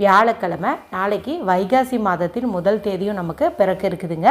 வியாழக்கிழமை நாளைக்கு வைகாசி மாதத்தின் முதல் தேதியும் நமக்கு பிறக்க இருக்குதுங்க.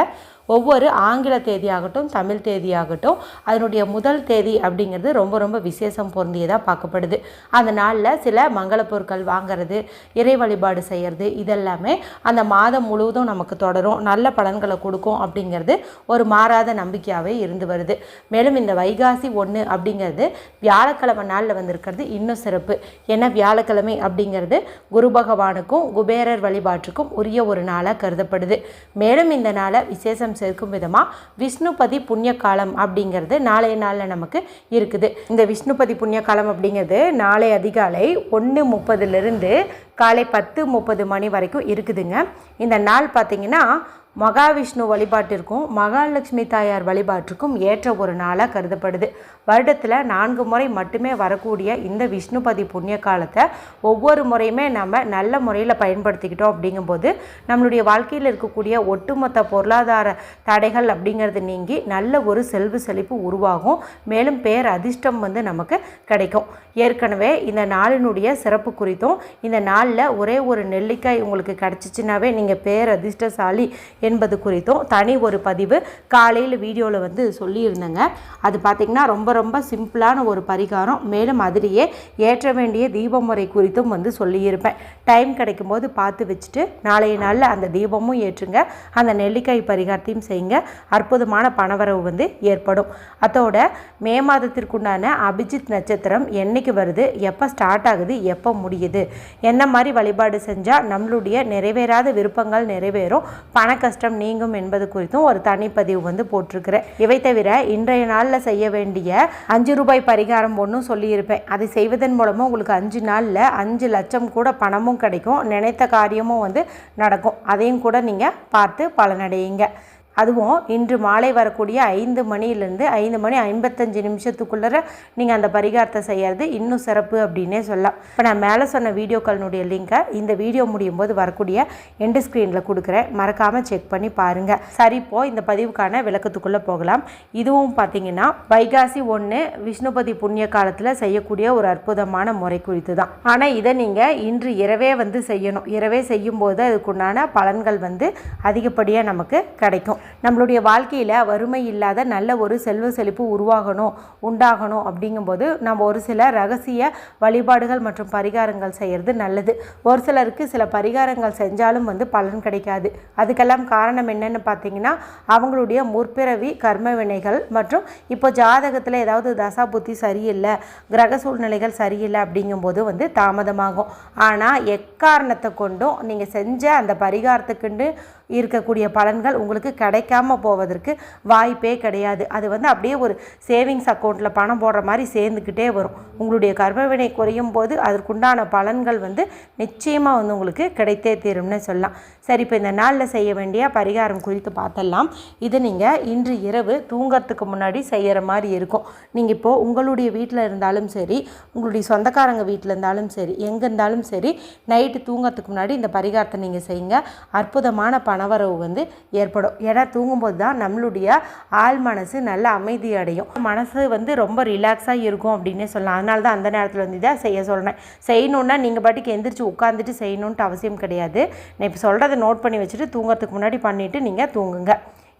ஒவ்வொரு ஆங்கில தேதியாகட்டும் தமிழ் தேதியாகட்டும் அதனுடைய முதல் தேதி அப்படிங்கிறது ரொம்ப ரொம்ப விசேஷம் பொருந்தியதாக பார்க்கப்படுது. அந்த நாளில் சில மங்கள பொருட்கள் வாங்குறது இறை வழிபாடு செய்கிறது இதெல்லாமே அந்த மாதம் முழுவதும் நமக்கு தொடரும். நல்ல பலன்களை கொடுக்கும் அப்படிங்கிறது ஒரு மாறாத நம்பிக்கையாகவே இருந்து வருது. மேலும் இந்த வைகாசி ஒன்று அப்படிங்கிறது வியாழக்கிழமை நாளில் வந்திருக்கிறது இன்னும் சிறப்பு. ஏன்னா வியாழக்கிழமை அப்படிங்கிறது குரு பகவானுக்கும் குபேரர் வழிபாட்டுக்கும் உரிய ஒரு நாளாக கருதப்படுது. மேலும் இந்த நாளை விசேஷம் சேர்க்கும் விதமாக விஷ்ணுபதி புண்ணிய காலம் அப்படிங்கிறது நாளைய நாளில் நமக்கு இருக்குது. இந்த விஷ்ணுபதி புண்ணிய காலம் அப்படிங்கிறது நாளை அதிகாலை ஒன்று முப்பதுலேருந்து காலை பத்து முப்பது மணி வரைக்கும் இருக்குதுங்க. இந்த நாள் பார்த்திங்கன்னா மகாவிஷ்ணு வழிபாட்டிற்கும் மகாலட்சுமி தாயார் வழிபாட்டிற்கும் ஏற்ற ஒரு நாளாக கருதப்படுது. வருடத்தில் நான்கு முறை மட்டுமே வரக்கூடிய இந்த விஷ்ணுபதி புண்ணிய காலத்தை ஒவ்வொரு முறையுமே நம்ம நல்ல முறையில் பயன்படுத்திக்கிட்டோம் அப்படிங்கும்போது நம்மளுடைய வாழ்க்கையில் இருக்கக்கூடிய ஒட்டுமொத்த பொருளாதார தடைகள் அப்படிங்கிறது நீங்கி நல்ல ஒரு செல்வு செழிப்பு உருவாகும். மேலும் பேர் அதிர்ஷ்டம் வந்து நமக்கு கிடைக்கும். ஏற்கனவே இந்த நாளினுடைய சிறப்பு குறித்தும் இந்த நாளில் ஒரே ஒரு நெல்லிக்காய் உங்களுக்கு கிடச்சிச்சின்னாவே நீங்கள் பேர் அதிர்ஷ்டசாலி என்பது குறித்தும் தனி ஒரு பதிவு காலையில் வீடியோவில் வந்து சொல்லியிருந்தேங்க. அது பார்த்திங்கன்னா ரொம்ப ரொம்ப சிம்பிளான ஒரு பரிகாரம். மேலும் அதிலேயே ஏற்ற வேண்டிய தீப முறை குறித்தும் வந்து சொல்லியிருப்பேன். டைம் கிடைக்கும்போது பார்த்து வச்சுட்டு நாளைய நாளில் அந்த தீபமும் ஏற்றுங்க. அந்த நெல்லிக்காய் பரிகாரத்தையும் செய்யுங்க. அற்புதமான பணவரவு வந்து ஏற்படும். அதோட மே மாதத்திற்குண்டான அபிஜித் நட்சத்திரம் என்றைக்கு வருது? எப்போ ஸ்டார்ட் ஆகுது? எப்போ முடியுது? என்ன மாதிரி வழிபாடு செஞ்சால் நம்மளுடைய நிறைவேறாத விருப்பங்கள் நிறைவேறும்? பணக்க கஷ்டம் நீங்கும் என்பது குறித்தும் ஒரு தனிப்பதிவு வந்து போட்டிருக்கிறேன். இவை தவிர இன்றைய நாளில் செய்ய வேண்டிய அஞ்சு ரூபாய் பரிகாரம் ஒன்றும் சொல்லியிருப்பேன். அதை செய்வதன் மூலமாக உங்களுக்கு அஞ்சு நாளில் அஞ்சு லட்சம் கூட பணமும் கிடைக்கும். நினைத்த காரியமும் வந்து நடக்கும். அதையும் கூட நீங்கள் பார்த்து பலனடையுங்க. அதுவும் இன்று மாலை வரக்கூடிய ஐந்து மணிலேருந்து ஐந்து மணி ஐம்பத்தஞ்சு நிமிஷத்துக்குள்ளே நீங்கள் அந்த பரிகாரத்தை செய்கிறது இன்னும் சிறப்பு அப்படின்னே சொல்லலாம். இப்போ நான் மேலே சொன்ன வீடியோக்களினுடைய லிங்கை இந்த வீடியோ முடியும் போது வரக்கூடிய எண்டு ஸ்க்ரீனில் கொடுக்குறேன். மறக்காமல் செக் பண்ணி பாருங்கள் சரி இப்போ இந்த பதிவுக்கான விளக்கத்துக்குள்ளே போகலாம். இதுவும் பார்த்தீங்கன்னா வைகாசி ஒன்று விஷ்ணுபதி புண்ணிய காலத்தில் செய்யக்கூடிய ஒரு அற்புதமான முறை குறித்து தான் ஆனால் இதை நீங்கள் இன்று இரவே வந்து செய்யணும். இரவே செய்யும்போது அதுக்குண்டான பலன்கள் வந்து அதிகப்படியாக நமக்கு கிடைக்கும். நம்மளுடைய வாழ்க்கையில் வறுமை இல்லாத நல்ல ஒரு செல்வ செழிப்பு உருவாகணும் உண்டாகணும் அப்படிங்கும்போது நம்ம ஒரு சில ரகசிய வழிபாடுகள் மற்றும் பரிகாரங்கள் செய்கிறது நல்லது. ஒரு சிலருக்கு சில பரிகாரங்கள் செஞ்சாலும் வந்து பலன் கிடைக்காது. அதுக்கெல்லாம் காரணம் என்னென்னு பார்த்தீங்கன்னா அவங்களுடைய முற்பிறவி கர்ம வினைகள் மற்றும் இப்போ ஜாதகத்தில் ஏதாவது தசா புத்தி சரியில்லை கிரக சூழ்நிலைகள் சரியில்லை அப்படிங்கும்போது வந்து தாமதமாகும். ஆனால் எக்காரணத்தை கொண்டும் நீங்கள் செஞ்ச அந்த பரிகாரத்துக்குண்டு இருக்கக்கூடிய பலன்கள் உங்களுக்கு கிடைக்காம போவதற்கு வாய்ப்பே கிடையாது. அது வந்து அப்படியே ஒரு சேவிங்ஸ் அக்கௌண்ட்டில் பணம் போடுற மாதிரி சேர்ந்துக்கிட்டே வரும். உங்களுடைய கர்மவினை குறையும் போது அதற்குண்டான பலன்கள் வந்து நிச்சயமாக வந்து உங்களுக்கு கிடைத்தே தீரும்னு சொல்லலாம். சரி இப்போ இந்த நாளில் செய்ய வேண்டிய பரிகாரம் குறித்து பார்த்தலாம் இது நீங்கள் இன்று இரவு தூங்கறதுக்கு முன்னாடி செய்கிற மாதிரி இருக்கும். நீங்கள் இப்போது உங்களுடைய வீட்டில் இருந்தாலும் சரி உங்களுடைய சொந்தக்காரங்க வீட்டில் இருந்தாலும் சரி எங்கே இருந்தாலும் சரி நைட்டு தூங்கறதுக்கு முன்னாடி இந்த பரிகாரத்தை நீங்கள் செய்யுங்க. அற்புதமான பணவரவு வந்து ஏற்படும். ஏன்னா தூங்கும்போது தான் நம்மளுடைய ஆள் மனசு நல்ல அமைதி அடையும். மனசு வந்து ரொம்ப ரிலாக்ஸாக இருக்கும் அப்படின்னே சொல்லலாம். அதனால தான் அந்த நேரத்தில் வந்து இதை செய்ய சொல்கிறேன் செய்யணுன்னா நீங்கள் பாட்டுக்கு எந்திரிச்சு உட்காந்துட்டு செய்யணுன்ட்டு அவசியம் கிடையாது. நான் இப்போ சொல்கிறத நோட் பண்ணி வச்சுட்டு தூங்குறதுக்கு முன்னாடி பண்ணிவிட்டு நீங்கள் தூங்குங்க.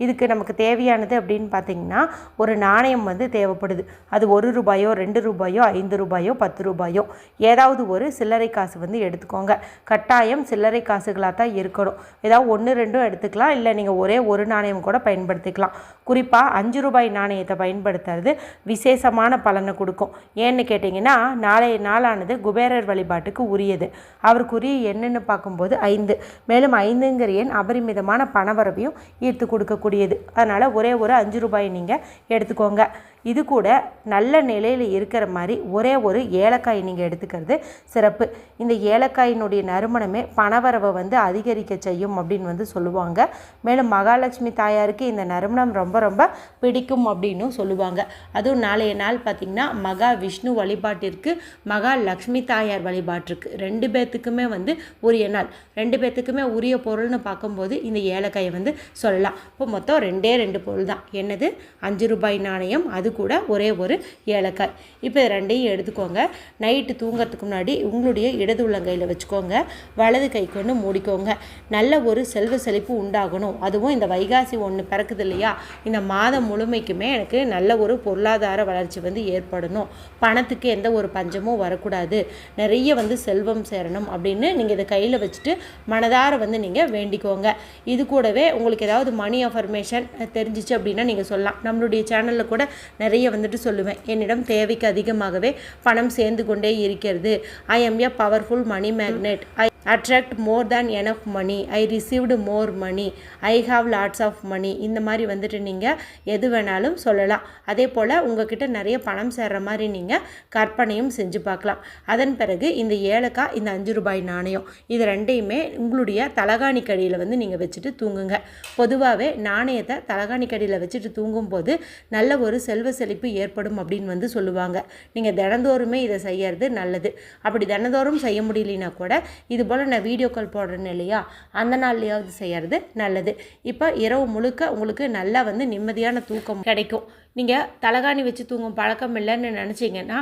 இதுக்கு நமக்கு தேவையானது அப்படின்னு பார்த்தீங்கன்னா ஒரு நாணயம் வந்து தேவைப்படுது. அது ஒரு ரூபாயோ ரெண்டு ரூபாயோ ஐந்து ரூபாயோ பத்து ரூபாயோ. ஏதாவது ஒரு சில்லறை காசு வந்து எடுத்துக்கோங்க. கட்டாயம் சில்லறை காசுகளாக தான் இருக்கணும். ஏதாவது ஒன்று ரெண்டும் எடுத்துக்கலாம். இல்லை நீங்கள் ஒரே ஒரு நாணயம் கூட பயன்படுத்திக்கலாம். குறிப்பாக அஞ்சு ரூபாய் நாணயத்தை பயன்படுத்துறது விசேஷமான பலனை கொடுக்கும். ஏன்னு கேட்டிங்கன்னா நாளைய நாளானது குபேரர் வழிபாட்டுக்கு உரியது. அவருக்குரிய என்னென்னு பார்க்கும்போது ஐந்து. மேலும் ஐந்துங்கிற எண் அபரிமிதமான பணவரவையும் ஈர்த்து இருக்கக்கூடியது அதனால் ஒரே ஒரு அஞ்சு ரூபாய் நீங்கள் எடுத்துக்கோங்க. இது கூட நல்ல நிலையில் இருக்கிற மாதிரி ஒரே ஒரு ஏலக்காய் நீங்கள் எடுத்துக்கிறது சிறப்பு. இந்த ஏலக்காயினுடைய நறுமணமே பணவரவை வந்து அதிகரிக்க செய்யும் அப்படின்னு வந்து சொல்லுவாங்க. மேலும் மகாலட்சுமி தாயாருக்கு இந்த நறுமணம் ரொம்ப ரொம்ப பிடிக்கும் அப்படின்னு சொல்லுவாங்க. அதுவும் நாளைய நாள் பார்த்திங்கன்னா மகா விஷ்ணு வழிபாட்டிற்கு மகா லக்ஷ்மி தாயார் வழிபாட்டிற்கு ரெண்டு பேர்த்துக்குமே வந்து உரிய நாள். ரெண்டு பேர்த்துக்குமே உரிய பொருள்னு பார்க்கும்போது இந்த ஏலக்காயை வந்து சொல்லலாம். இப்போ மொத்தம் ரெண்டே ரெண்டு பொருள் தான் என்னது? அஞ்சு ரூபாய் நாணயம் அது கூட ஒரே ஒரு ஏலக்காய். இப்போ இது ரெண்டையும் எடுத்துக்கோங்க. நைட்டு தூங்குறதுக்கு முன்னாடி உங்களுடைய இடது உள்ளங்கையில் வச்சுக்கோங்க. வலது கை கொண்டு மூடிக்கோங்க. நல்ல ஒரு செல்வ செழிப்பு உண்டாகணும். அதுவும் இந்த வைகாசி ஒன்று பிறக்குது இல்லையா? இந்த மாதம் முழுமைக்குமே எனக்கு நல்ல ஒரு பொருளாதார வளர்ச்சி வந்து ஏற்படணும். பணத்துக்கு எந்த ஒரு பஞ்சமும் வரக்கூடாது. நிறைய வந்து செல்வம் சேரணும் அப்படின்னு நீங்கள் இதை கையில் வச்சுட்டு மனதார வந்து நீங்கள் வேண்டிக்கோங்க. இது கூடவே உங்களுக்கு ஏதாவது மணி அஃபர்மேஷன் தெரிஞ்சிச்சு அப்படின்னா நீங்கள் சொல்லலாம். நம்மளுடைய சேனலில் கூட நிறைய வந்துட்டு சொல்லுவேன். என்னிடம் தேவைக்கு அதிகமாகவே பணம் சேர்ந்து கொண்டே இருக்கிறது. I am a powerful money magnet I attract more than enough money I received more money I have lots of money இந்த மாதிரி வந்துட்டு நீங்கள் எது வேணாலும் சொல்லலாம். அதே போல் உங்ககிட்ட நிறைய பணம் சேர்ற மாதிரி நீங்கள் கற்பனையும் செஞ்சு பார்க்கலாம். அதன் பிறகு இந்த ஏலக்காய் இந்த அஞ்சு ரூபாய் நாணயம் இது ரெண்டையுமே உங்களுடைய தலகாணி கடியில் வந்து நீங்கள் வச்சுட்டு தூங்குங்க. பொதுவாகவே நாணயத்தை தலகாணி கடியில் வச்சுட்டு தூங்கும்போது நல்ல ஒரு செல்வ செழிப்பு ஏற்படும் அப்படின்னு வந்து சொல்லுவாங்க. நீங்கள் தினந்தோறுமே இதை செய்யறது நல்லது. அப்படி தினந்தோறும் செய்ய முடியலனா கூட இது போல் நான் வீடியோ கால் போடுறேன்னு இல்லையா? அந்த நாள்லையாவது செய்கிறது நல்லது. இப்போ இரவு முழுக்க உங்களுக்கு நல்லா வந்து நிம்மதியான தூக்கம் கிடைக்கும். நீங்கள் தலகாணி வச்சு தூங்கும் பழக்கம் இல்லைன்னு நினச்சிங்கன்னா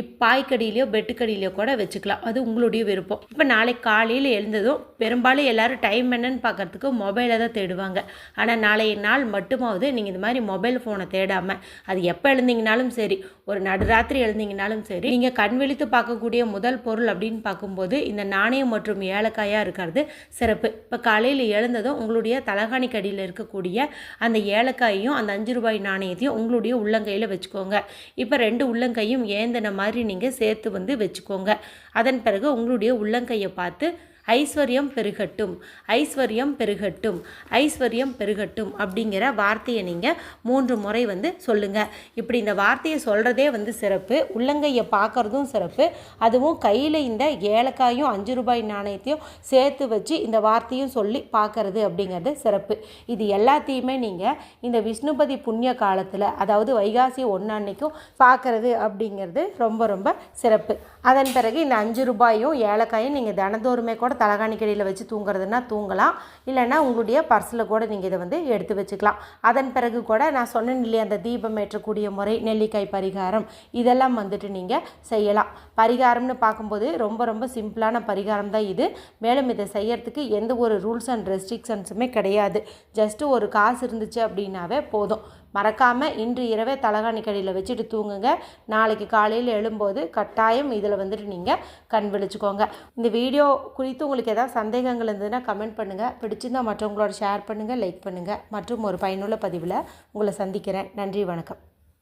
இப் பாய்க்கடியிலையோ பெட்டுக்கடியிலையோ கூட வச்சுக்கலாம். அது உங்களுடைய விருப்பம். இப்போ நாளைக்கு காலையில் எழுந்ததும் பெரும்பாலும் எல்லோரும் டைம் என்னன்னு பார்க்கறதுக்கு மொபைலை தான் தேடுவாங்க. ஆனால் நாளைய நாள் மட்டுமாவது நீங்கள் இந்த மாதிரி மொபைல் ஃபோனை தேடாமல் அது எப்போ எழுந்தீங்கனாலும் சரி ஒரு நடுராத்திரி எழுந்தீங்கனாலும் சரி நீங்கள் கண் விழித்து பார்க்கக்கூடிய முதல் பொருள் அப்படின்னு பார்க்கும்போது இந்த நாணயம் மற்றும் ஏலக்காயாக இருக்கிறது சிறப்பு. இப்போ காலையில் எழுந்ததும் உங்களுடைய தலகாணி கடியில் இருக்கக்கூடிய அந்த ஏலக்காயையும் அந்த அஞ்சு ரூபாய் நாணயத்தையும் உங்களுடைய உள்ளங்கையில் வச்சுக்கோங்க. இப்போ ரெண்டு உள்ளங்கையும் ஏந்தின மாதிரி நீங்கள் சேர்த்து வந்து வச்சுக்கோங்க. அதன் பிறகு உங்களுடைய உள்ளங்கையை பார்த்து ஐஸ்வர்யம் பெருகட்டும் ஐஸ்வர்யம் பெருகட்டும் ஐஸ்வர்யம் பெருகட்டும் அப்படிங்கிற வார்த்தையை நீங்கள் மூன்று முறை வந்து சொல்லுங்கள் இப்படி இந்த வார்த்தையை சொல்கிறதே வந்து சிறப்பு உள்ளங்கையை பார்க்குறதும் சிறப்பு. அதுவும் கையில் இந்த ஏலக்காயும் அஞ்சு ரூபாய் நாணயத்தையும் சேர்த்து வச்சு இந்த வார்த்தையும் சொல்லி பார்க்கறது அப்படிங்கிறது சிறப்பு. இது எல்லாத்தையுமே நீங்கள் இந்த விஷ்ணுபதி புண்ணிய காலத்தில் அதாவது வைகாசி ஒன்றான்னைக்கும் பார்க்கறது அப்படிங்கிறது ரொம்ப ரொம்ப சிறப்பு. அதன் பிறகு இந்த அஞ்சு ரூபாயும் ஏலக்காயும் நீங்கள் தினந்தோறுமே கூட தலைகாணி கடையில் வச்சு தூங்குறதுன்னா தூங்கலாம். இல்லைன்னா உங்களுடைய பர்ஸில் கூட நீங்கள் இதை வந்து எடுத்து வச்சுக்கலாம். அதன் பிறகு கூட நான் சொன்னேன் இல்லையா அந்த தீபம் ஏற்றக்கூடிய முறை நெல்லிக்காய் பரிகாரம் இதெல்லாம் வந்துட்டு நீங்கள் செய்யலாம். பரிகாரம்னு பார்க்கும்போது ரொம்ப ரொம்ப சிம்பிளான பரிகாரம் தான் இது. மேலும் இதை செய்யறதுக்கு எந்த ஒரு ரூல்ஸ் அண்ட் ரெஸ்ட்ரிக்ஷன்ஸுமே கிடையாது. ஜஸ்ட்டு ஒரு காசு இருந்துச்சு அப்படின்னாவே போதும். மறக்காமல் இன்று இரவே தலகாணி கடியில் வச்சுட்டு தூங்குங்க. நாளைக்கு காலையில் எழும்போது கட்டாயம் இதில் வந்துட்டு நீங்கள் கண் விழிச்சுக்கோங்க. இந்த வீடியோ குறித்து உங்களுக்கு ஏதாவது சந்தேகங்கள் இருந்ததுன்னா கமெண்ட் பண்ணுங்கள் பிடிச்சிருந்தால் மற்றவங்களோட ஷேர் பண்ணுங்கள் லைக் பண்ணுங்கள் மற்றும் ஒரு பயனுள்ள பதிவில் உங்களை சந்திக்கிறேன். நன்றி வணக்கம்.